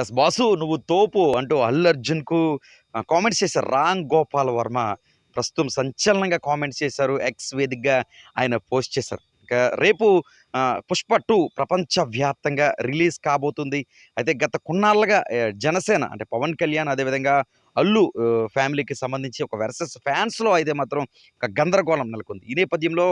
Yes boss నువ్వు తోపు అంటూ అల్లు అర్జున్కు కామెంట్స్ చేశారు. రామ్ గోపాల్ వర్మ ప్రస్తుతం సంచలనంగా కామెంట్స్ చేశారు. ఎక్స్ వేదికగా ఆయన పోస్ట్ చేశారు. ఇక రేపు పుష్ప టూ ప్రపంచవ్యాప్తంగా రిలీజ్ కాబోతుంది. అయితే గత కొన్నాళ్ళుగా జనసేన అంటే పవన్ కళ్యాణ్ అదేవిధంగా అల్లు ఫ్యామిలీకి సంబంధించి ఒక వెర్సెస్ ఫ్యాన్స్లో అయితే మాత్రం ఒక గందరగోళం నెలకొంది. ఈ నేపథ్యంలో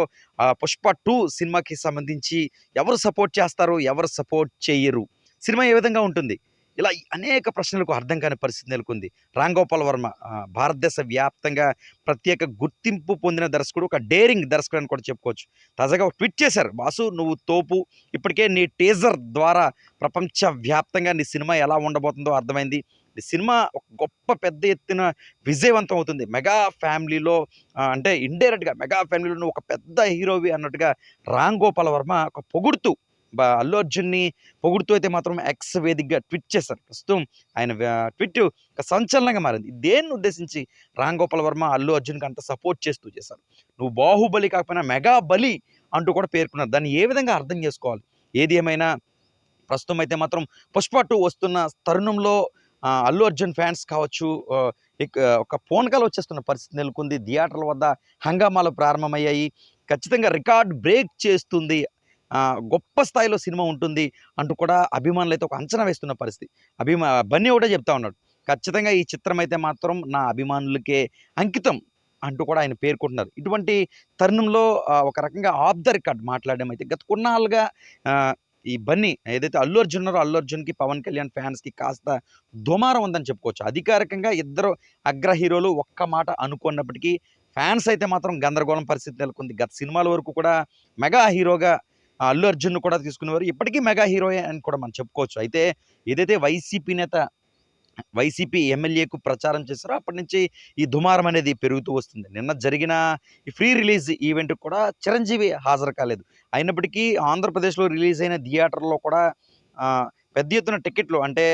పుష్ప టూ సినిమాకి సంబంధించి ఎవరు సపోర్ట్ చేస్తారు ఎవరు సపోర్ట్ చేయరు. సినిమా ఏ విధంగా ఉంటుంది? ఇలా అనేక ప్రశ్నలకు అర్థం కాని పరిస్థితి నెలకొంది. రాంగోపాల్ వర్మ భారతదేశ వ్యాప్తంగా ప్రత్యేక గుర్తింపు పొందిన దర్శకుడు ఒక డేరింగ్ దర్శకుడు అని కూడా చెప్పుకోవచ్చు. తాజాగా ఒక ట్వీట్ చేశారు బాసు నువ్వు తోపు. ఇప్పటికే నీ టీజర్ ద్వారా ప్రపంచ వ్యాప్తంగా నీ సినిమా ఎలా ఉండబోతుందో అర్థమైంది. ఈ సినిమా ఒక గొప్ప పెద్ద ఎత్తున విజయవంతం అవుతుంది. మెగా ఫ్యామిలీలో అంటే ఇండైరెక్ట్గా మెగా ఫ్యామిలీలో నువ్వు ఒక పెద్ద హీరోవి అన్నట్టుగా రామ్ గోపాల్ వర్మ ఒక పొగుడుతూ అల్లు అర్జున్ని పొగుడుతూ అయితే మాత్రం ఎక్స్ వేదికగా ట్వీట్ చేశారు. ప్రస్తుతం ఆయన ట్విట్ ఒక సంచలనంగా మారింది. దేన్ని ఉద్దేశించి రామ్ గోపాల్ వర్మ అల్లు అర్జున్కి అంత సపోర్ట్ చేస్తూ చేశారు? నువ్వు బాహుబలి కాకపోయినా మెగా బలి అంటూ కూడా పేర్కొన్నారు. దాన్ని ఏ విధంగా అర్థం చేసుకోవాలి? ఏది ఏమైనా ప్రస్తుతం అయితే మాత్రం పుష్ప టూ వస్తున్న తరుణంలో అల్లు అర్జున్ ఫ్యాన్స్ కావచ్చు ఒక ఫోన్ కాల్ వచ్చేస్తున్న పరిస్థితి నెలకొంది. థియేటర్ల వద్ద హంగామాలు ప్రారంభమయ్యాయి. ఖచ్చితంగా రికార్డ్ బ్రేక్ చేస్తుంది గొప్ప స్థాయిలో సినిమా ఉంటుంది అంటూ కూడా అభిమానులు అయితే ఒక అంచనా వేస్తున్న పరిస్థితి. అభిమా బన్నీ ఒకటే చెప్తా ఉన్నాడు. ఖచ్చితంగా ఈ చిత్రం అయితే మాత్రం నా అభిమానులకే అంకితం అంటూ కూడా ఆయన పేర్కొంటున్నారు. ఇటువంటి తరుణంలో ఒక రకంగా ఆఫ్ ద రికార్డ్ మాట్లాడడం అయితే గత కొన్నాళ్ళుగా ఈ బన్నీ ఏదైతే అల్లు అర్జున్ ఉన్నారో అల్లు అర్జున్కి పవన్ కళ్యాణ్ ఫ్యాన్స్కి కాస్త దుమారం ఉందని చెప్పుకోవచ్చు. అధికారికంగా ఇద్దరు అగ్ర హీరోలు ఒక్క మాట అనుకున్నప్పటికీ ఫ్యాన్స్ అయితే మాత్రం గందరగోళం పరిస్థితి నెలకొంది. గత సినిమాల వరకు కూడా మెగా హీరోగా అల్లు అర్జున్ కూడా తీసుకునేవారు. ఇప్పటికీ మెగా హీరోయే అని కూడా మనం చెప్పుకోవచ్చు. అయితే ఏదైతే వైసీపీ నేత వైసీపీ ఎమ్మెల్యేకు ప్రచారం చేశారో అప్పటి నుంచి ఈ దుమారం అనేది పెరుగుతూ వస్తుంది. నిన్న జరిగిన ఈ ఫ్రీ రిలీజ్ ఈవెంట్ కూడా చిరంజీవి హాజరు కాలేదు. అయినప్పటికీ ఆంధ్రప్రదేశ్లో రిలీజ్ అయిన థియేటర్లో కూడా పెద్ద ఎత్తున టికెట్లు అంటే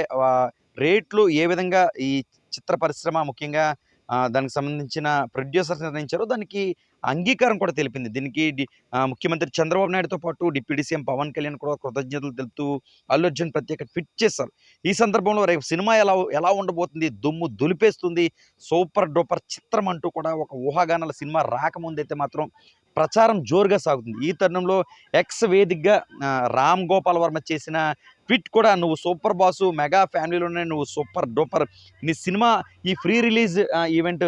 రేట్లు ఏ విధంగా ఈ చిత్ర పరిశ్రమ ముఖ్యంగా దానికి సంబంధించిన ప్రొడ్యూసర్స్ నిర్ణయించారో దానికి అంగీకారం కూడా తెలిపింది. దీనికి ముఖ్యమంత్రి చంద్రబాబు నాయుడుతో పాటు డిప్యూటీ సీఎం పవన్ కళ్యాణ్ కూడా కృతజ్ఞతలు తెలుపుతూ అల్లు అర్జున్ ప్రత్యేక ట్వీట్ చేశారు. ఈ సందర్భంలో రేపు సినిమా ఎలా ఎలా ఉండబోతుంది దుమ్ము దులిపేస్తుంది సూపర్ డూపర్ చిత్రం అంటూ కూడా ఒక ఊహాగానాల సినిమా రాకముందైతే మాత్రం ప్రచారం జోరుగా సాగుతుంది. ఈ తరుణంలో ఎక్స్ వేదికగా రామ్ గోపాల్ వర్మ చేసిన ఫిట్ కూడా. నువ్వు సూపర్ బాసు మెగా ఫ్యామిలీలోనే నువ్వు సూపర్ డూపర్. నీ సినిమా ఈ ఫ్రీ రిలీజ్ ఈవెంట్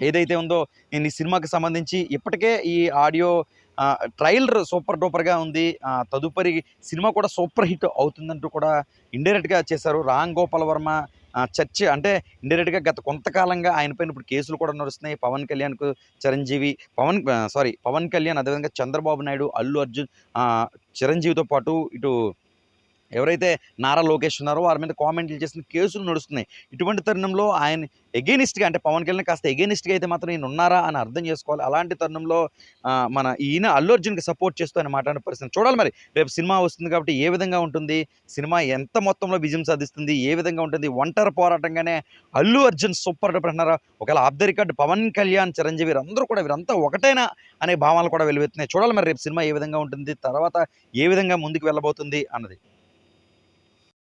ఏదైతే ఉందో ఈ నీ సినిమాకి సంబంధించి ఇప్పటికే ఈ ఆడియో ట్రైలర్ సూపర్ డూపర్గా ఉంది. తదుపరి సినిమా కూడా సూపర్ హిట్ అవుతుందంటూ కూడా ఇండైరెక్ట్గా చేశారు రామ్ గోపాల్ వర్మ. చర్చ్ అంటే ఇండైరెక్ట్గా గత కొంతకాలంగా ఆయన పైన ఇప్పుడు కేసులు కూడా నడుస్తున్నాయి. పవన్ కళ్యాణ్కు చిరంజీవి పవన్ సారీ పవన్ కళ్యాణ్ అదేవిధంగా చంద్రబాబు నాయుడు అల్లు అర్జున్ చిరంజీవితో పాటు ఇటు ఎవరైతే నారా లోకేష్ ఉన్నారో వారి మీద కామెంట్లు చేసిన కేసులు నడుస్తున్నాయి. ఇటువంటి తరుణంలో ఆయన ఎగెనిస్ట్గా అంటే పవన్ కళ్యాణ్ కాస్త ఎగెనిస్ట్గా అయితే మాత్రం ఈయన ఉన్నారా అని అర్థం చేసుకోవాలి. అలాంటి తరుణంలో మన ఈయన అల్లు అర్జున్కి సపోర్ట్ చేస్తూ ఆయన మాట్లాడిన పరిస్థితి. చూడాలి మరి రేపు సినిమా వస్తుంది కాబట్టి ఏ విధంగా ఉంటుంది? సినిమా ఎంత మొత్తంలో విజయం సాధిస్తుంది? ఏ విధంగా ఉంటుంది? ఒంటరి పోరాటంగానే అల్లు అర్జున్ సూపర్ అంటున్నారు ఒకవేళ off the record Pawan Kalyan Chiranjeevi అందరూ కూడా వీరంతా ఒకటేనా అనే భావాలు కూడా వెలువెత్తున్నాయి. చూడాలి మరి రేపు సినిమా ఏ విధంగా ఉంటుంది? తర్వాత ఏ విధంగా ముందుకు వెళ్ళబోతుంది అన్నది.